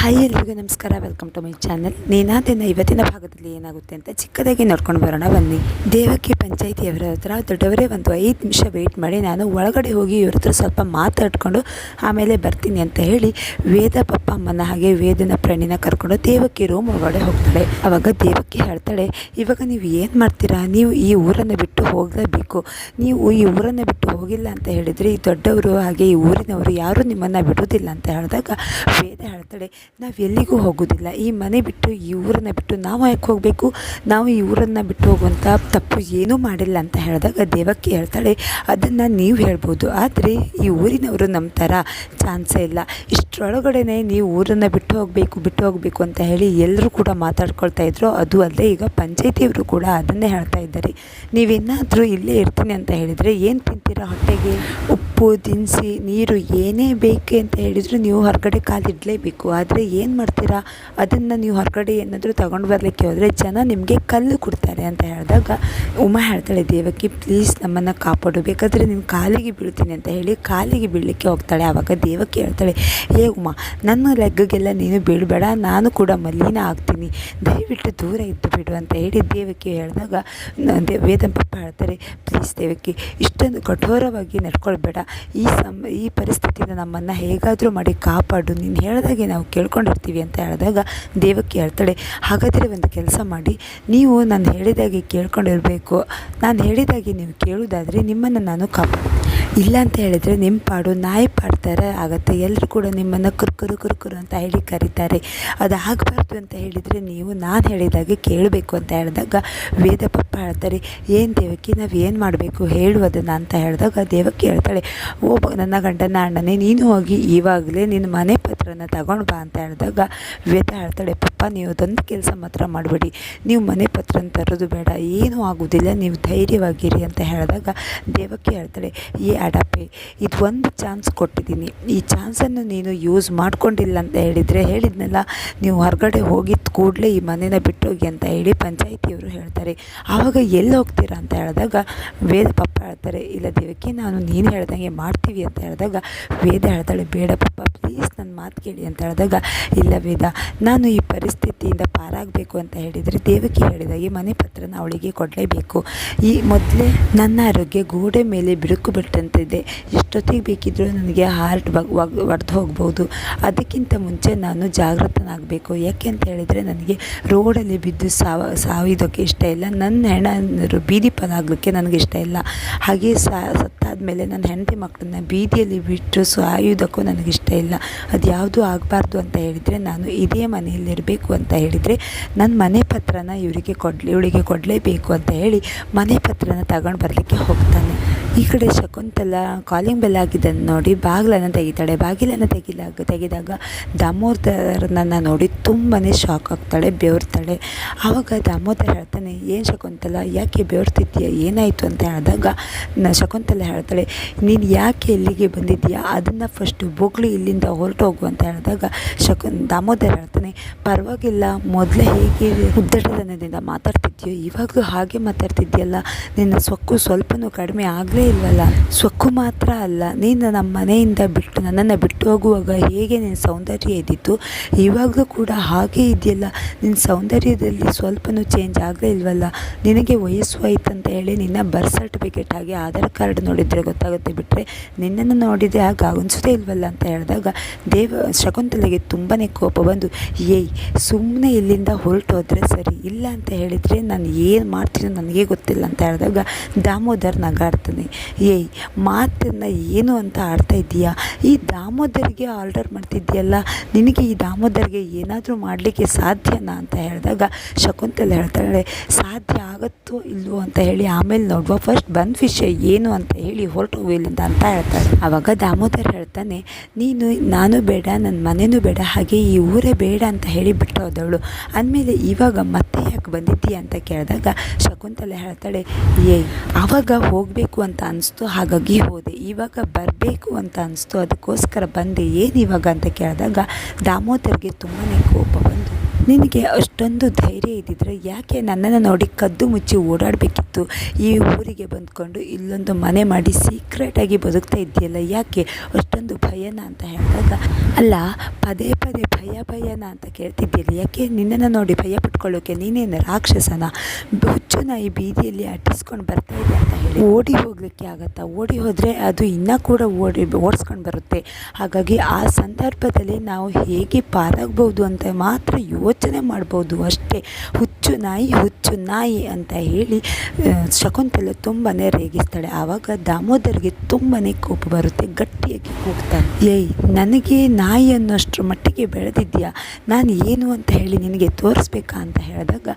Hi ಎಲ್ರಿಗೂ ನಮಸ್ಕಾರ welcome to my channel ನೀನಾದಿನ ಇವತ್ತಿನ ಭಾಗದಲ್ಲಿ ಏನಾಗುತ್ತೆ ಅಂತ ಚಿಕ್ಕದಾಗಿ ನೋಡ್ಕೊಂಡು ಬರೋಣ, ಬನ್ನಿ. ದೇವಕ್ಕೆ ಪಂಚಾಯಿತಿಯವರ ಹತ್ರ ದೊಡ್ಡವರೇ ಒಂದು ಐದು ನಿಮಿಷ ವೆಯ್ಟ್ ಮಾಡಿ, ನಾನು ಒಳಗಡೆ ಹೋಗಿ ಇವ್ರ ಹತ್ರ ಸ್ವಲ್ಪ ಮಾತಾಡ್ಕೊಂಡು ಆಮೇಲೆ ಬರ್ತೀನಿ ಅಂತ ಹೇಳಿ ವೇದ ಪಪ್ಪ ಅಮ್ಮನ ಹಾಗೆ ವೇದನ ಪ್ರಾಣಿನ ಕರ್ಕೊಂಡು ದೇವಕ್ಕೆ ರೂಮ್ ಒಳಗಡೆ ಹೋಗ್ತಾಳೆ. ಅವಾಗ ದೇವಕ್ಕೆ ಹೇಳ್ತಾಳೆ, ಇವಾಗ ನೀವು ಏನು ಮಾಡ್ತೀರಾ? ನೀವು ಈ ಊರನ್ನು ಬಿಟ್ಟು ಹೋಗಲೇಬೇಕು. ನೀವು ಈ ಊರನ್ನು ಬಿಟ್ಟು ಹೋಗಿಲ್ಲ ಅಂತ ಹೇಳಿದರೆ ಈ ದೊಡ್ಡವರು ಹಾಗೆ ಈ ಊರಿನವರು ಯಾರೂ ನಿಮ್ಮನ್ನು ಬಿಡೋದಿಲ್ಲ ಅಂತ ಹೇಳಿದಾಗ ವೇದ ಹೇಳ್ತಾಳೆ ನಾವು ಎಲ್ಲಿಗೂ ಹೋಗೋದಿಲ್ಲ. ಈ ಮನೆ ಬಿಟ್ಟು, ಈ ಊರನ್ನು ಬಿಟ್ಟು ನಾವು ಯಾಕೆ ಹೋಗಬೇಕು? ನಾವು ಈ ಊರನ್ನು ಬಿಟ್ಟು ಹೋಗುವಂಥ ತಪ್ಪು ಏನೂ ಮಾಡಿಲ್ಲ ಅಂತ ಹೇಳಿದಾಗ ದೇವಕ್ಕೆ ಹೇಳ್ತಾಳೆ ಅದನ್ನು ನೀವು ಹೇಳ್ಬೋದು. ಆದರೆ ಈ ಊರಿನವರು ನಮ್ಮ ಥರ ಚಾನ್ಸೇ ಇಲ್ಲ. ಇಷ್ಟರೊಳಗಡೆ ನೀವು ಊರನ್ನು ಬಿಟ್ಟು ಹೋಗಬೇಕು ಬಿಟ್ಟು ಹೋಗಬೇಕು ಅಂತ ಹೇಳಿ ಎಲ್ಲರೂ ಕೂಡ ಮಾತಾಡ್ಕೊಳ್ತಾ ಇದ್ರು. ಅದು ಅಲ್ಲದೆ ಈಗ ಪಂಚಾಯತಿಯವರು ಕೂಡ ಅದನ್ನೇ ಹೇಳ್ತಾ ಇದ್ದಾರೆ. ನೀವೇನಾದರೂ ಇಲ್ಲೇ ಇರ್ತೀನಿ ಅಂತ ಹೇಳಿದರೆ ಏನು ತಿಂತೀರಾ ಹೊಟ್ಟೆಗೆ? ಉಪ್ಪು, ದಿನಸಿ, ನೀರು ಏನೇ ಬೇಕು ಅಂತ ಹೇಳಿದರೂ ನೀವು ಹೊರಗಡೆ ಕಾಲಿಡಲೇಬೇಕು. ಆದರೆ ಏನು ಮಾಡ್ತೀರಾ? ಅದನ್ನು ನೀವು ಹೊರಗಡೆ ಏನಾದರೂ ತಗೊಂಡು ಬರಲಿಕ್ಕೆ ಹೋದರೆ ಜನ ನಿಮಗೆ ಕಲ್ಲು ಕೊಡ್ತಾರೆ ಅಂತ ಹೇಳಿದಾಗ ಉಮಾ ಹೇಳ್ತಾಳೆ ದೇವಕ್ಕೆ ಪ್ಲೀಸ್ ನಮ್ಮನ್ನು ಕಾಪಾಡು. ಬೇಕಾದರೆ ನೀನು ಕಾಲಿಗೆ ಬೀಳ್ತೀನಿ ಅಂತ ಹೇಳಿ ಕಾಲಿಗೆ ಬೀಳಲಿಕ್ಕೆ ಹೋಗ್ತಾಳೆ. ಆವಾಗ ದೇವಕ್ಕೆ ಹೇಳ್ತಾಳೆ ಏ ಉಮಾ, ನನ್ನ ಲೆಗ್ಗೆಲ್ಲ ನೀನು ಬೀಳಬೇಡ. ನಾನು ಕೂಡ ಮಲೀನ ಆಗ್ತೀನಿ. ದಯವಿಟ್ಟು ದೂರ ಇದ್ದು ಬಿಡು ಅಂತ ಹೇಳಿ ದೇವಕ್ಕೆ ಹೇಳಿದಾಗ ವೇದಂ ಪಪ್ಪ ಹೇಳ್ತಾರೆ ಪ್ಲೀಸ್ ದೇವಕ್ಕೆ ಇಷ್ಟೊಂದು ಕಠೋರವಾಗಿ ನಡ್ಕೊಳ್ಬೇಡ. ಈ ಸಮ, ಈ ಪರಿಸ್ಥಿತಿಯಿಂದ ನಮ್ಮನ್ನು ಹೇಗಾದರೂ ಮಾಡಿ ಕಾಪಾಡು. ನೀನು ಹೇಳಿದಾಗೆ ನಾವು ಕೇಳ್ಕೊಂಡಿರ್ತೀವಿ ಅಂತ ಹೇಳಿದಾಗ ದೇವಕ್ಕೆ ಹೇಳ್ತಾಳೆ ಹಾಗಾದರೆ ಒಂದು ಕೆಲಸ ಮಾಡಿ, ನೀವು ನಾನು ಹೇಳಿದಾಗೆ ಕೇಳ್ಕೊಂಡಿರಬೇಕು. ನಾನು ಹೇಳಿದಾಗೆ ನೀವು ಕೇಳೋದಾದರೆ ನಿಮ್ಮನ್ನು ನಾನು ಕಾಪ ಇಲ್ಲ ಅಂತ ಹೇಳಿದರೆ ನಿಮ್ಮ ಪಾಡು ನಾಯಿ ಪಾಡ್ತಾರೆ, ಆಗುತ್ತೆ. ಎಲ್ಲರೂ ಕೂಡ ನಿಮ್ಮನ್ನು ಕುರ್ಕುರು ಕುರ್ಕುರು ಅಂತ ಹೇಳಿ ಕರೀತಾರೆ. ಅದು ಆಗಬಾರ್ದು ಅಂತ ಹೇಳಿದರೆ ನೀವು ನಾನು ಹೇಳಿದಾಗೆ ಕೇಳಬೇಕು ಅಂತ ಹೇಳಿದಾಗ ವೇದ ಪಪ್ಪ ಹೇಳ್ತಾರೆ, ಏನು ದೇವಕ್ಕೆ ನಾವು ಏನು ಮಾಡಬೇಕು ಹೇಳುವುದನ್ನು ಅಂತ ಹೇಳಿದಾಗ ದೇವಕ್ಕೆ ಹೇಳ್ತಾಳೆ ಓ ನನ್ನ ಗಂಡನ ಅಣ್ಣನೇ, ನೀನು ಹೋಗಿ ಇವಾಗಲೇ ನಿನ್ನ ಮನೆ ಪತ್ರನ ತಗೊಂಡು ಬಾ ಅಂತ ಹೇಳಿದಾಗ ವೇದ ಹೇಳ್ತಾಳೆ, ಪಪ್ಪ, ನೀವು ಅದೊಂದು ಕೆಲಸ ಮಾತ್ರ ಮಾಡಬೇಡಿ. ನೀವು ಮನೆ ಪತ್ರನ ತರೋದು ಬೇಡ, ಏನೂ ಆಗೋದಿಲ್ಲ. ನೀವು ಧೈರ್ಯವಾಗಿರಿ ಅಂತ ಹೇಳಿದಾಗ ದೇವಕ್ಕೆ ಹೇಳ್ತಾಳೆ ಈ ಅಡಪೆ, ಇದು ಒಂದು ಚಾನ್ಸ್ ಕೊಟ್ಟಿದ್ದೀನಿ. ಈ ಚಾನ್ಸನ್ನು ನೀನು ಯೂಸ್ ಮಾಡ್ಕೊಂಡಿಲ್ಲ ಅಂತ ಹೇಳಿದರೆ ಹೇಳಿದ್ನಲ್ಲ, ನೀವು ಹೊರಗಡೆ ಹೋಗಿದ್ದ ಕೂಡಲೇ ಈ ಮನೇನ ಬಿಟ್ಟೋಗಿ ಅಂತ ಹೇಳಿ ಪಂಚಾಯಿತಿಯವರು ಹೇಳ್ತಾರೆ. ಆವಾಗ ಎಲ್ಲಿ ಹೋಗ್ತೀರಾ ಅಂತ ಹೇಳಿದಾಗ, ವೇದ ಪಪ್ಪ ಹೇಳ್ತಾರೆ, ಇಲ್ಲ ದೇವಕ್ಕೆ ನಾನು ನೀನು ಹೇಳ್ದಂಗೆ ಮಾಡ್ತೀವಿ ಅಂತ ಹೇಳಿದಾಗ, ವೇದ ಹೇಳ್ತಾಳೆ, ಬೇಡ ಪಪ್ಪ ಪ್ಲೀಸ್ ನನ್ನ ಮಾತು ಕೇಳಿ ಅಂತ ಹೇಳಿದಾಗ ಇಲ್ಲ ವೇದ ನಾನು ಈ ಪರಿಸ್ಥಿತಿಯಿಂದ ಪಾರಾಗಬೇಕು ಅಂತ ಹೇಳಿದರೆ ದೇವಕಿ ಹೇಳಿದಾಗೆ ಮನೆ ಪತ್ರನ ಅವಳಿಗೆ ಕೊಡಲೇಬೇಕು. ಈ ಮೊದಲೇ ನನ್ನ ಆರೋಗ್ಯ ಗೋಡೆ ಮೇಲೆ ಬಿರುಕು ಬಿಟ್ಟಂತಿದೆ. ಎಷ್ಟೊತ್ತಿಗೆ ಬೇಕಿದ್ದರೂ ನನಗೆ ಹಾರ್ಟ್ ಒಡೆದು ಹೋಗ್ಬೋದು. ಅದಕ್ಕಿಂತ ಮುಂಚೆ ನಾನು ಜಾಗೃತನಾಗಬೇಕು ಯಾಕೆ ಅಂತ ಹೇಳಿದರೆ ನನಗೆ ರೋಡಲ್ಲಿ ಬಿದ್ದು ಸಾವ ಸಾವಿದೋಕ್ಕೆ ಇಷ್ಟ ಇಲ್ಲ. ನನ್ನ ಹೆಣ ಬೀದಿ ಪಾಲಾಗಲಿಕ್ಕೆ ನನಗೆ ಇಷ್ಟ ಇಲ್ಲ. ಹಾಗೆ ಸತ್ತಾದ ಮೇಲೆ ನನ್ನ ಹೆಂಡತಿ ಮಕ್ಕಳನ್ನ ಬೀದಿಯಲ್ಲಿ ಬಿಟ್ಟು ಸಾಯುವುದಕ್ಕೂ ನನಗಿಷ್ಟ ಇಲ್ಲ. ಅದು ಯಾವುದೂ ಆಗಬಾರ್ದು ಅಂತ ಹೇಳಿದರೆ ನಾನು ಇದೇ ಮನೆಯಲ್ಲಿರಬೇಕು ಅಂತ ಹೇಳಿದರೆ ನನ್ನ ಮನೆ ಪತ್ರನ ಇವರಿಗೆ ಕೊಡಲಿ, ಇವಳಿಗೆ ಕೊಡಲೇಬೇಕು ಅಂತ ಹೇಳಿ ಮನೆ ಪತ್ರನ ತಗೊಂಡು ಬರಲಿಕ್ಕೆ ಹೋಗ್ತಾನೆ. ಈ ಕಡೆ ಶಕುಂತಲ ಕಾಲಿಂಗ್ ಬೆಲ್ ಆಗಿದ್ದನ್ನು ನೋಡಿ, ಬಾಗಿಲನ್ನು ತೆಗಿತಾಳೆ. ಬಾಗಿಲನ್ನು ತೆಗಿಲಾಗ ತೆಗೆದಾಗ ದಾಮೋದರನನ್ನು ನೋಡಿ ತುಂಬಾ ಶಾಕ್ ಆಗ್ತಾಳೆ, ಬೆವರ್ತಾಳೆ. ಆವಾಗ ದಾಮೋದರ ಹೇಳ್ತಾನೆ, ಏನು ಶಕುಂತಲ, ಯಾಕೆ ಬೆವರ್ತಿದ್ಯಾ ಏನಾಯಿತು? ಅಂತ ಹೇಳಿದಾಗ ಶಕುಂತಲ ಹೇಳ್ತಾಳೆ, ನೀನು ಯಾಕೆ ಇಲ್ಲಿಗೆ ಬಂದಿದ್ದೀಯಾ? ಅದನ್ನು ಫಸ್ಟು ಬೊಗ್ಳು ಇಲ್ಲಿಂದ ಹೊರಟು ಹೋಗು. ಅಂತ ಹೇಳಿದಾಗ ಶಕುನ್ ದಾಮೋದರ ಹೇಳ್ತಾನೆ, ಪರವಾಗಿಲ್ಲ, ಮೊದಲೇ ಹೇಗೆ ಉದ್ದಟತನದಿಂದ ಮಾತಾಡ್ತಿದ್ಯೋ ಇವಾಗ ಹಾಗೆ ಮಾತಾಡ್ತಿದ್ಯಲ್ಲ ನಿನ್ನ ಸೊಕ್ಕು ಸ್ವಲ್ಪನೂ ಕಡಿಮೆ ಆಗಲೇ ಇಲ್ವಲ್ಲ? ಸೊಕ್ಕು ಮಾತ್ರ ಅಲ್ಲ, ನೀನು ನಮ್ಮ ಮನೆಯಿಂದ ಬಿಟ್ಟು ನನ್ನನ್ನು ಬಿಟ್ಟು ಹೋಗುವಾಗ ಹೇಗೆ ನಿನ್ನ ಸೌಂದರ್ಯ ಇದ್ದಿತ್ತು? ಇವಾಗಲೂ ಕೂಡ ಹಾಗೇ ಇದೆಯಲ್ಲ? ನಿನ್ನ ಸೌಂದರ್ಯದಲ್ಲಿ ಸ್ವಲ್ಪನೂ ಚೇಂಜ್ ಆಗಲೇ ಇಲ್ವಲ್ಲ? ನಿನಗೆ ವಯಸ್ಸು ಆಯ್ತು ಅಂತ ಹೇಳಿ ನಿನ್ನ ಬರ್ತ್ ಸರ್ಟಿಫಿಕೇಟ್ ಆಗಿ ಆಧಾರ್ ಕಾರ್ಡ್ ನೋಡಿದರೆ ಗೊತ್ತಾಗುತ್ತೆ ಬಿಟ್ಟರೆ ನಿನ್ನನ್ನು ನೋಡಿದರೆ ಆಗ ಅನಿಸೋದೇ ಇಲ್ವಲ್ಲ ಅಂತ ಹೇಳಿದಾಗ, ದೇವ ಶಕುಂತಲೆಗೆ ತುಂಬಾ ಕೋಪ ಬಂದು, ಏಯ್ ಸುಮ್ಮನೆ ಇಲ್ಲಿಂದ ಹೊರಟೋದ್ರೆ ಸರಿ, ಇಲ್ಲ ಅಂತ ಹೇಳಿದರೆ ನಾನು ಏನು ಮಾಡ್ತೀನೋ ನನಗೆ ಗೊತ್ತಿಲ್ಲ ಅಂತ ಹೇಳಿದಾಗ, ದಾಮೋದರ್ ನಗಾಡ್ತಾನೆ. ಏಯ್, ಮಾತನ್ನು ಏನು ಅಂತ ಆಡ್ತಾ ಇದ್ದೀಯಾ? ಈ ದಾಮೋದರಿಗೆ ಆರ್ಡರ್ ಮಾಡ್ತಿದ್ದೀಯಲ್ಲ, ನಿನಗೆ ಈ ದಾಮೋದರಿಗೆ ಏನಾದರೂ ಮಾಡಲಿಕ್ಕೆ ಸಾಧ್ಯನಾ ಅಂತ ಹೇಳಿದಾಗ ಶಕುಂತಲೆ ಹೇಳ್ತಾಳೆ, ಸಾಧ್ಯ ಆಗುತ್ತೋ ಇಲ್ಲವೋ ಅಂತ ಹೇಳಿ, ಆಮೇಲೆ ನೋಡುವ ಫಸ್ಟ್ ಬಂದ ವಿಷಯ ಏನು ಅಂತ ಹೇಳಿ ಹೊರಟು ಇಲ್ಲಿಂದ ಅಂತ ಹೇಳ್ತಾಳೆ. ಆವಾಗ ದಾಮೋದರ್ ಹೇಳ್ತಾನೆ, ನೀನು, ನಾನು ಬೇಡ ನನ್ನ ಮನೆಯೂ ಬೇಡ, ಹಾಗೆ ಈ ಊರೇ ಬೇಡ ಅಂತ ಹೇಳಿ ಬಿಟ್ಟು ಹೋದವಳು ಅಂದಮೇಲೆ ಇವಾಗ ಮತ್ತೆ ಯಾಕೆ ಬಂದಿದ್ದೀಯ? ಅಂತ ಕೇಳಿದಾಗ ಶಕುಂತಲೆ ಹೇಳ್ತಾಳೆ, ಏಯ್ ಆವಾಗ ಹೋಗಬೇಕು ಅಂತ ಅನಿಸ್ತು. ಹಾಗಾಗಿ ಹೋದೆ. ಇವಾಗ ಬರಬೇಕು ಅಂತ ಅನಿಸ್ತು. ಅದಕ್ಕೋಸ್ಕರ ಬಂದೆ. ಏನು ಇವಾಗ ಅಂತ ಕೇಳಿದಾಗ ದಾಮೋದರ್ಗೆ ತುಂಬಾ ಕೋಪ ಬಂತು ನಿನಗೆ ಅಷ್ಟೊಂದು ಧೈರ್ಯ ಇದ್ದಿದ್ರೆ ಯಾಕೆ ನನ್ನನ್ನು ನೋಡಿ ಕದ್ದು ಮುಚ್ಚಿ ಓಡಾಡಬೇಕಿತ್ತು? ಈ ಊರಿಗೆ ಬಂದ್ಕೊಂಡು ಇಲ್ಲೊಂದು ಮನೆ ಮಾಡಿ ಸೀಕ್ರೆಟಾಗಿ ಬದುಕ್ತಾ ಇದೆಯಲ್ಲ ಯಾಕೆ? ಅಷ್ಟೊಂದು ಭಯನ ಅಂತ ಹೇಳಿದಾಗ, ಅಲ್ಲ, ಪದೇ ಪದೇ ಭಯ ಭಯನ ಅಂತ ಕೇಳ್ತಿದ್ದೀಯಲ್ಲ, ಯಾಕೆ? ನಿನ್ನನ್ನು ನೋಡಿ ಭಯ ಪಟ್ಕೊಳ್ಳೋಕೆ ನೀನೇನು ರಾಕ್ಷಸನ? ಹುಚ್ಚು ನಾಯಿ ಬೀದಿಯಲ್ಲಿ ಅಟ್ಟಿಸ್ಕೊಂಡು ಬರ್ತಾ ಇದೆ ಅಂತ ಹೇಳಿ. ಓಡಿ ಹೋಗಲಿಕ್ಕೆ ಆಗತ್ತಾ? ಓಡಿ ಹೋದರೆ ಅದು ಇನ್ನೂ ಕೂಡ ಓಡಿ ಓಡಿಸ್ಕೊಂಡು ಬರುತ್ತೆ. ಹಾಗಾಗಿ ಆ ಸಂದರ್ಭದಲ್ಲಿ ನಾವು ಹೇಗೆ ಪಾರಾಗ್ಬೋದು ಅಂತ ಮಾತ್ರ ಯೋಚನೆ ಮಾಡ್ಬೋದು ಅಷ್ಟೇ. ಹುಚ್ಚು ನಾಯಿ ಹುಚ್ಚು ನಾಯಿ ಅಂತ ಹೇಳಿ ಶಕುಂತಲೆ ತುಂಬಾ ರೇಗಿಸ್ತಾಳೆ. ಆವಾಗ ದಾಮೋದರ್ಗೆ ತುಂಬಾ ಕೋಪ ಬರುತ್ತೆ. ಗಟ್ಟಿಯಾಗಿ ಕೂಗ್ತಾನೆ. ಏಯ್, ನನಗೆ ನಾಯಿ ಅನ್ನೋಷ್ಟ್ರ ಮಟ್ಟಿಗೆ ಬೆಳೆದಿದ್ಯಾ ನಾನು ಏನು ಅಂತ ಹೇಳಿ ನಿನಗೆ ತೋರಿಸ್ಬೇಕಾ? ಅಂತ ಹೇಳಿದಾಗ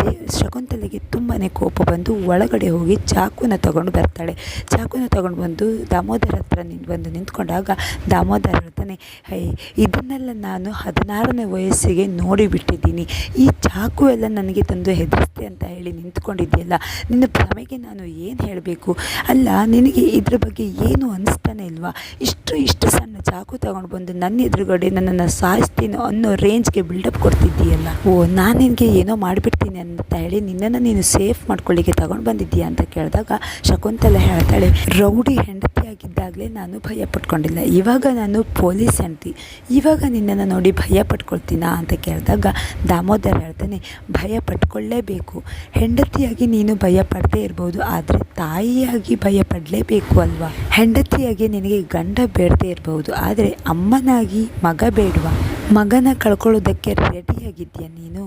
ದೇ, ಶಕುಂತಲೆಗೆ ತುಂಬಾ ಕೋಪ ಬಂದು ಒಳಗಡೆ ಹೋಗಿ ಚಾಕುನ ತಗೊಂಡು ಬರ್ತಾಳೆ. ಚಾಕುನ ತಗೊಂಡು ಬಂದು ದಾಮೋದರ ಹತ್ರ ನಿಂತು, ಬಂದು ನಿಂತ್ಕೊಂಡಾಗ ದಾಮೋದರ ಹೇಳ್ತಾನೆ ಹೇ ಇದನ್ನೆಲ್ಲ ನಾನು ಹದಿನಾರನೇ ವಯಸ್ಸಿಗೆ ನೋಡಿಬಿಟ್ಟಿದ್ದೀನಿ. ಈ ಚಾಕು ಎಲ್ಲ ನನಗೆ ತಂದು ಹೆದರಿಸ್ತೆ ಅಂತ ಹೇಳಿ ನಿಂತ್ಕೊಂಡಿದ್ಯಲ್ಲ ನಿನ್ನ ಭ್ರಮೆಗೆ ನಾನು ಏನು ಹೇಳಬೇಕು? ಅಲ್ಲ, ನಿನಗೆ ಇದ್ರ ಬಗ್ಗೆ ಏನು ಅನಿಸ್ತಾನೆ ಇಲ್ವಾ? ಇಷ್ಟು ಇಷ್ಟು ಸಣ್ಣ ಚಾಕು ತಗೊಂಡು ಬಂದು ನನ್ನ ಎದುರುಗಡೆ ನನ್ನನ್ನು ಸಾಯಿಸ್ತೀನಿ ಅನ್ನೋ ರೇಂಜ್ಗೆ ಬಿಲ್ಡಪ್ ಕೊಡ್ತಿದ್ದೀಯಲ್ಲ? ಓ, ನಾನು ನಿನಗೆ ಏನೋ ಮಾಡಿಬಿಡ್ತೀನಿ ಅಂತ ಹೇಳಿ ನಿನ್ನನ್ನು ನೀನು ಸೇಫ್ ಮಾಡ್ಕೊಳ್ಳಿಕ್ಕೆ ತಗೊಂಡು ಬಂದಿದ್ದೀಯಾ ಅಂತ ಕೇಳಿದಾಗ ಶಕುಂತಲ ಹೇಳ್ತಾಳೆ, ರೌಡಿ ಹೆಂಡತಿಯಾಗಿದ್ದಾಗಲೇ ನಾನು ಭಯ ಪಟ್ಕೊಂಡಿಲ್ಲ. ಇವಾಗ ನಾನು ಪೊಲೀಸ್ ಹೆಂಡತಿ. ಇವಾಗ ನಿನ್ನನ್ನು ನೋಡಿ ಭಯ ಪಟ್ಕೊಳ್ತೀನಾ? ಅಂತ ಕೇಳಿದಾಗ ದಾಮೋದರ್ ಹೇಳ್ತಾನೆ, ಭಯ ಪಟ್ಕೊಳ್ಳೇಬೇಕು. ಹೆಂಡತಿಯಾಗಿ ನೀನು ಭಯ ಪಡದೇ ಇರ್ಬೋದು, ಆದರೆ ತಾಯಿಯಾಗಿ ಭಯ ಪಡಲೇಬೇಕು ಅಲ್ವಾ? ಹೆಂಡತಿಯಾಗಿ ನಿನಗೆ ಗಂಡ ಬೇಡದೇ ಇರಬಹುದು ಆದರೆ ಅಮ್ಮನಾಗಿ ಮಗ ಬೇಡವಾ? ಮಗನ ಕಳ್ಕೊಳ್ಳೋದಕ್ಕೆ ರೆಡಿಯಾಗಿದ್ಯಾ ನೀನು?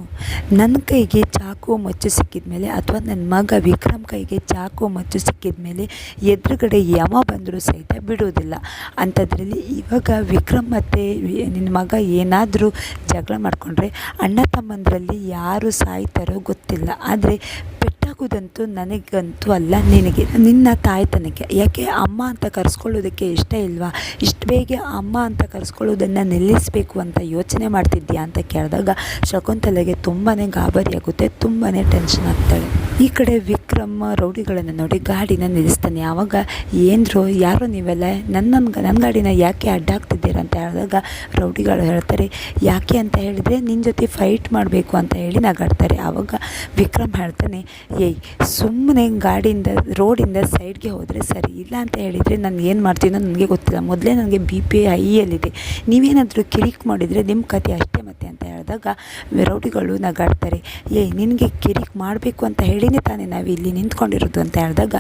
ನನ್ನ ಕೈಗೆ ಚಾಕು ಮಚ್ಚು ಸಿಕ್ಕಿದ ಮೇಲೆ ಅಥವಾ ನನ್ನ ಮಗ ವಿಕ್ರಮ್ ಕೈಗೆ ಚಾಕು ಮಚ್ಚು ಸಿಕ್ಕಿದ ಮೇಲೆ ಎದುರುಗಡೆ ಯಮ ಬಂದರೂ ಸಹಿತ ಬಿಡೋದಿಲ್ಲ. ಅಂಥದ್ರಲ್ಲಿ ಇವಾಗ ವಿಕ್ರಮ್ ಮತ್ತು ನಿನ್ನ ಮಗ ಏನಾದರೂ ಜಗಳ ಮಾಡಿಕೊಂಡ್ರೆ ಅಣ್ಣ ತಮ್ಮಂದರಲ್ಲಿ ಯಾರು ಸಾಯ್ತಾರೋ ಗೊತ್ತಿಲ್ಲ. ಆದರೆ ಪೆಟ್ಟಾಗೋದಂತೂ ನನಗಂತೂ ಅಲ್ಲ, ನಿನಗೆ, ನಿನ್ನ ತಾಯ್ತನಕ್ಕೆ. ಯಾಕೆ ಅಮ್ಮ ಅಂತ ಕರೆಸ್ಕೊಳ್ಳೋದಕ್ಕೆ ಇಷ್ಟ ಇಲ್ವಾ? ಇಷ್ಟು ಬೇಗ ಅಮ್ಮ ಅಂತ ಕರೆಸ್ಕೊಳ್ಳೋದನ್ನು ನಿಲ್ಲಿಸಬೇಕು ಅಂತ ಯೋಚನೆ ಮಾಡ್ತಿದ್ದೀಯಾ ಅಂತ ಕೇಳಿದಾಗ ಶಕುಂತಲೆಗೆ ತುಂಬಾ ಗಾಬರಿಯಾಗುತ್ತೆ ತುಂಬಾ ಟೆನ್ಷನ್ ಆಗ್ತಾಳೆ. ಈ ಕಡೆ ವಿಕ್ರಮ್ ರೌಡಿಗಳನ್ನು ನೋಡಿ ಗಾಡಿನ ನಿಲ್ಲಿಸ್ತಾನೆ. ಆವಾಗ ಏನ್ರು, ಯಾರೋ ನೀವೆಲ್ಲ? ನನ್ನ ನನ್ನ ಗಾಡಿನ ಯಾಕೆ ಅಡ್ಡಾಗ್ತಿದ್ದೀರ ಅಂತ ಹೇಳಿದಾಗ ರೌಡಿಗಳು ಹೇಳ್ತಾರೆ, ಯಾಕೆ ಅಂತ ಹೇಳಿದರೆ ನಿನ್ನ ಜೊತೆ ಫೈಟ್ ಮಾಡಬೇಕು ಅಂತ ಹೇಳಿ ನಗಾಡ್ತಾರೆ. ಆವಾಗ ವಿಕ್ರಮ್ ಹೇಳ್ತಾನೆ ಏಯ್ ಸುಮ್ಮನೆ ಗಾಡಿಯಿಂದ, ರೋಡಿಂದ ಸೈಡ್ಗೆ ಹೋದರೆ ಸರಿ. ಇಲ್ಲ ಅಂತ ಹೇಳಿದರೆ ನಾನು ಏನು ಮಾಡ್ತೀನೋ ನನಗೆ ಗೊತ್ತಿಲ್ಲ. ಮೊದಲೇ ನನಗೆ ಬಿ ಪಿ ಐಯಲ್ಲಿದೆ ನೀವೇನಾದರೂ ಕಿರಿಕ್ ಮಾಡಿದರೆ ನಿಮ್ಮ ಕತೆ ಅಷ್ಟೇ. ಹೇಳಿದಾಗ ರೌಡಿಗಳು ನಗಾಡ್ತಾರೆ ಏಯ್ ನಿನಗೆ ಕಿರಿಕ್ ಮಾಡಬೇಕು ಅಂತ ಹೇಳಿನೇ ತಾನೇ ನಾವು ಇಲ್ಲಿ ನಿಂತ್ಕೊಂಡಿರೋದು ಅಂತ ಹೇಳಿದಾಗ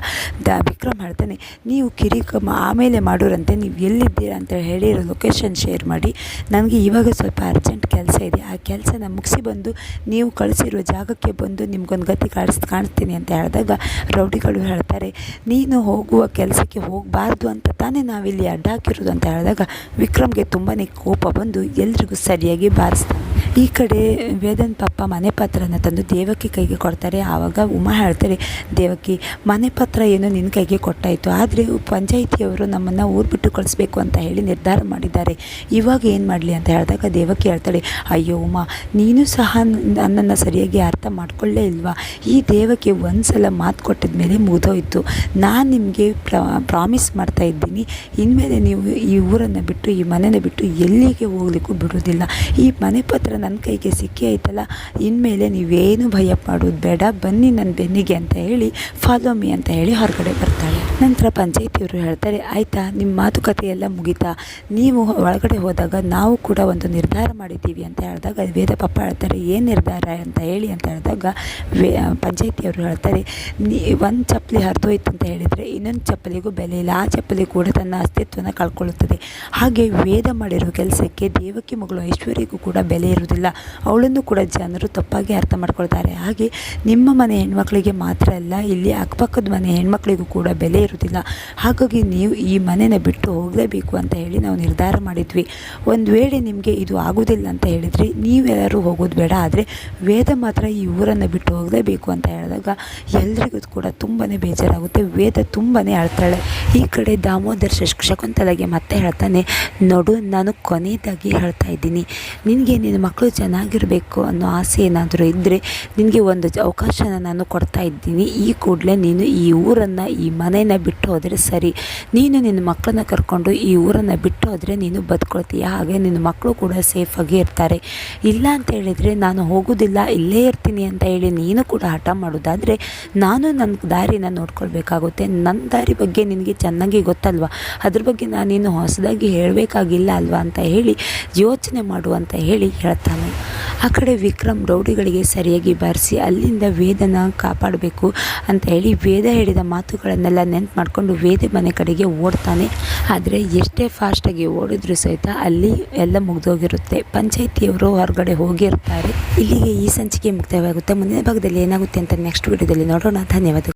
ದ ವಿಕ್ರಮ್ ಹೇಳ್ತಾನೆ, ನೀವು ಕಿರಿಕ್ ಆಮೇಲೆ ಮಾಡೋರಂತೆ, ನೀವು ಎಲ್ಲಿದ್ದೀರಾ ಅಂತ ಹೇಳಿರೋ ಲೊಕೇಶನ್ ಶೇರ್ ಮಾಡಿ, ನನಗೆ ಇವಾಗ ಸ್ವಲ್ಪ ಅರ್ಜೆಂಟ್ ಕೆಲಸ ಇದೆ, ಆ ಕೆಲಸನ ಮುಗಿಸಿ ಬಂದು ನೀವು ಕಳಿಸಿರೋ ಜಾಗಕ್ಕೆ ಬಂದು ನಿಮ್ಗೊಂದು ಗತಿ ಕಾಣಿಸ್ ಕಾಣಿಸ್ತೀನಿ ಅಂತ ಹೇಳಿದಾಗ ರೌಡಿಗಳು ಹೇಳ್ತಾರೆ, ನೀನು ಹೋಗುವ ಕೆಲಸಕ್ಕೆ ಹೋಗಬಾರ್ದು ಅಂತ ತಾನೇ ನಾವಿಲ್ಲಿ ಅಡ್ಡ ಹಾಕಿರೋದು ಅಂತ ಹೇಳಿದಾಗ ವಿಕ್ರಮ್ಗೆ ತುಂಬಾ ಕೋಪ ಬಂದು ಎಲ್ರಿಗೂ ಸರಿಯಾಗಿ ಬಾರಿಸ್ತಾನೆ. ಈ ಕಡೆ ವೇದನ್ ಪಾಪ ಮನೆ ಪತ್ರನ ತಂದು ದೇವಕಿ ಕೈಗೆ ಕೊಡ್ತಾರೆ. ಆವಾಗ ಉಮಾ ಹೇಳ್ತಾರೆ, ದೇವಕಿ, ಮನೆ ಪತ್ರ ಏನು ನಿನ್ನ ಕೈಗೆ ಕೊಟ್ಟಾಯಿತು. ಆದರೆ ಪಂಚಾಯಿತಿಯವರು ನಮ್ಮನ್ನು ಊರು ಬಿಟ್ಟು ಕಳಿಸ್ಬೇಕು ಅಂತ ಹೇಳಿ ನಿರ್ಧಾರ ಮಾಡಿದ್ದಾರೆ. ಇವಾಗ ಏನು ಮಾಡಲಿ? ಅಂತ ಹೇಳಿದಾಗ ದೇವಕಿ ಹೇಳ್ತಾಳೆ, ಅಯ್ಯೋ ಉಮಾ, ನೀನು ಸಹ ನನ್ನನ್ನು ಸರಿಯಾಗಿ ಅರ್ಥ ಮಾಡ್ಕೊಳ್ಳೇ ಇಲ್ವಾ? ಈ ದೇವಕ್ಕೆ ಒಂದು ಸಲ ಮಾತು ಕೊಟ್ಟಿದ ಮೇಲೆ ಮುಗಿದೋಯ್ತು. ನಾನು ನಿಮಗೆ ಪ್ರಾಮಿಸ್ ಮಾಡ್ತಾ ಇದ್ದೀನಿ. ಇನ್ಮೇಲೆ ನೀವು ಈ ಊರನ್ನು ಬಿಟ್ಟು, ಈ ಮನೆಯನ್ನು ಬಿಟ್ಟು ಎಲ್ಲಿಗೆ ಹೋಗ್ಲಿಕ್ಕೂ ಬಿಡೋದಿಲ್ಲ ಈ ಮನೆ ಪತ್ರ ನನ್ನ ಕೈಗೆ ಸಿಕ್ಕಿ ಆಯ್ತಲ್ಲ? ಇನ್ಮೇಲೆ ನೀವೇನು ಭಯ ಮಾಡೋದು ಬೇಡ. ಬನ್ನಿ ನನ್ನ ಬೆನ್ನಿಗೆ ಅಂತ ಹೇಳಿ ಫಾಲೋ ಮೀ ಅಂತ ಹೇಳಿ ಹೊರಗಡೆ ಬರ್ತಾಳೆ. ನಂತರ ಪಂಚಾಯಿತಿಯವರು ಹೇಳ್ತಾರೆ, ಆಯಿತಾ ನಿಮ್ಮ ಮಾತುಕತೆ ಎಲ್ಲ ಮುಗಿತಾ? ನೀವು ಒಳಗಡೆ ಹೋದಾಗ ನಾವು ಕೂಡ ಒಂದು ನಿರ್ಧಾರ ಮಾಡಿದ್ದೀವಿ ಅಂತ ಹೇಳಿದಾಗ, ವೇದ ಪಪ್ಪ ಹೇಳ್ತಾರೆ, ಏನು ನಿರ್ಧಾರ ಅಂತ ಹೇಳಿ ಅಂತ ಹೇಳಿದಾಗ, ವೇ, ಪಂಚಾಯತಿಯವರು ಹೇಳ್ತಾರೆ, ನೀ, ಒಂದು ಚಪ್ಪಲಿ ಹರಿದೋಯ್ತು ಅಂತ ಹೇಳಿದರೆ ಇನ್ನೊಂದು ಚಪ್ಪಲಿಗೂ ಬೆಲೆ ಇಲ್ಲ. ಆ ಚಪ್ಪಲಿ ಕೂಡ ತನ್ನ ಅಸ್ತಿತ್ವನ ಕಳ್ಕೊಳ್ಳುತ್ತದೆ. ಹಾಗೆ ವೇದ ಮಾಡಿರೋ ಕೆಲಸಕ್ಕೆ ದೇವಕಿ ಮಗಳು ಐಶ್ವರ್ಯಗೂ ಕೂಡ ಬೆಲೆ ಇರುವುದಿಲ್ಲ. ಅವಳನ್ನು ಕೂಡ ಜನರು ತಪ್ಪಾಗಿ ಅರ್ಥ ಮಾಡ್ಕೊಳ್ತಾರೆ. ಹಾಗೆ ನಿಮ್ಮ ಮನೆ ಹೆಣ್ಮಕ್ಳಿಗೆ ಮಾತ್ರ ಅಲ್ಲ, ಇಲ್ಲಿ ಅಕ್ಕಪಕ್ಕದ ಮನೆ ಹೆಣ್ಮಕ್ಳಿಗೂ ಕೂಡ ಬೆಲೆ ಇರುವುದಿಲ್ಲ. ಹಾಗಾಗಿ ನೀವು ಈ ಮನೆನ ಬಿಟ್ಟು ಹೋಗಲೇಬೇಕು ಅಂತ ಹೇಳಿ ನಾವು ನಿರ್ಧಾರ ಮಾಡಿದ್ವಿ. ಒಂದು ವೇಳೆ ನಿಮಗೆ ಇದು ಆಗೋದಿಲ್ಲ ಅಂತ ಹೇಳಿದರೆ ನೀವೆಲ್ಲರೂ ಹೋಗೋದು ಬೇಡ. ಆದರೆ ವೇದ ಮಾತ್ರ ಈ ಊರನ್ನು ಬಿಟ್ಟು ಹೋಗಲೇಬೇಕು ಅಂತ ಹೇಳಿದಾಗ ಎಲ್ರಿಗೂ ಕೂಡ ತುಂಬಾ ಬೇಜಾರಾಗುತ್ತೆ. ವೇದ ತುಂಬಾ ಅಳ್ತಾಳೆ. ಈ ಕಡೆ ದಾಮೋದರ್ ಶಕುಂತಲೆಗೆ ಮತ್ತೆ ಹೇಳ್ತಾನೆ, ನೋಡು, ನಾನು ಕೊನೆಯದಾಗಿ ಹೇಳ್ತಾ ಇದ್ದೀನಿ. ನಿನಗೆ ನಿನ್ನ ಮಕ್ಕಳು ಚೆನ್ನಾಗಿರಬೇಕು ಅನ್ನೋ ಆಸೆ ಏನಾದರೂ ಇದ್ದರೆ ನಿನಗೆ ಒಂದು ಅವಕಾಶನ ನಾನು ಕೊಡ್ತಾ ಇದ್ದೀನಿ. ಈ ಕೂಡಲೇ ನೀನು ಈ ಊರನ್ನು, ಈ ಮನೇನ ಬಿಟ್ಟು ಹೋದರೆ ಸರಿ. ನೀನು ನಿನ್ನ ಮಕ್ಕಳನ್ನ ಕರ್ಕೊಂಡು ಈ ಊರನ್ನು ಬಿಟ್ಟು ಹೋದರೆ ನೀನು ಬದುಕೊಳ್ತೀಯ. ಹಾಗೆ ನಿನ್ನ ಮಕ್ಕಳು ಕೂಡ ಸೇಫಾಗಿ ಇರ್ತಾರೆ. ಇಲ್ಲ ಅಂತ ಹೇಳಿದರೆ ನಾನು ಹೋಗೋದಿಲ್ಲ, ಇಲ್ಲೇ ಇರ್ತೀನಿ ಅಂತ ಹೇಳಿ ನೀನು ಕೂಡ ಹಠ ಮಾಡೋದಾದರೆ ನಾನು ನನ್ನ ದಾರಿನ ನೋಡ್ಕೊಳ್ಬೇಕಾಗುತ್ತೆ. ನನ್ನ ದಾರಿ ಬಗ್ಗೆ ನಿನಗೆ ಚೆನ್ನಾಗಿ ಗೊತ್ತಲ್ವ? ಅದ್ರ ಬಗ್ಗೆ ನಾನೇನು ಹೊಸದಾಗಿ ಹೇಳಬೇಕಾಗಿಲ್ಲ ಅಲ್ವಾ ಅಂತ ಹೇಳಿ, ಯೋಚನೆ ಮಾಡು ಅಂತ ಹೇಳಿ ಹೇಳ್ತಾನೆ. ಆ ಕಡೆ ವಿಕ್ರಮ್ ರೌಡಿಗಳಿಗೆ ಸರಿಯಾಗಿ ಬಾರಿಸಿ, ಅಲ್ಲಿಂದ ವೇದನ ಕಾಪಾಡಬೇಕು ಅಂತ ಹೇಳಿ ವೇದ ಹೇಳಿದ ಮಾತುಗಳನ್ನೆಲ್ಲ ನೆನ್ಪು ಮಾಡಿಕೊಂಡು ವೇದ ಮನೆ ಕಡೆಗೆ ಓಡ್ತಾನೆ. ಆದರೆ ಎಷ್ಟೇ ಫಾಸ್ಟಾಗಿ ಓಡಿದ್ರೂ ಸಹಿತ ಅಲ್ಲಿ ಎಲ್ಲ ಮುಗಿದೋಗಿರುತ್ತೆ. ಪಂಚಾಯಿತಿಯವರು ಹೊರಗಡೆ ಹೋಗಿರ್ತಾರೆ. ಇಲ್ಲಿಗೆ ಈ ಸಂಚಿಕೆ ಮುಕ್ತಾಯವಾಗುತ್ತೆ. ಮುಂದಿನ ಭಾಗದಲ್ಲಿ ಏನಾಗುತ್ತೆ ಅಂತ ನೆಕ್ಸ್ಟ್ ವಿಡಿಯೋದಲ್ಲಿ ನೋಡೋಣ. ಧನ್ಯವಾದಗಳು.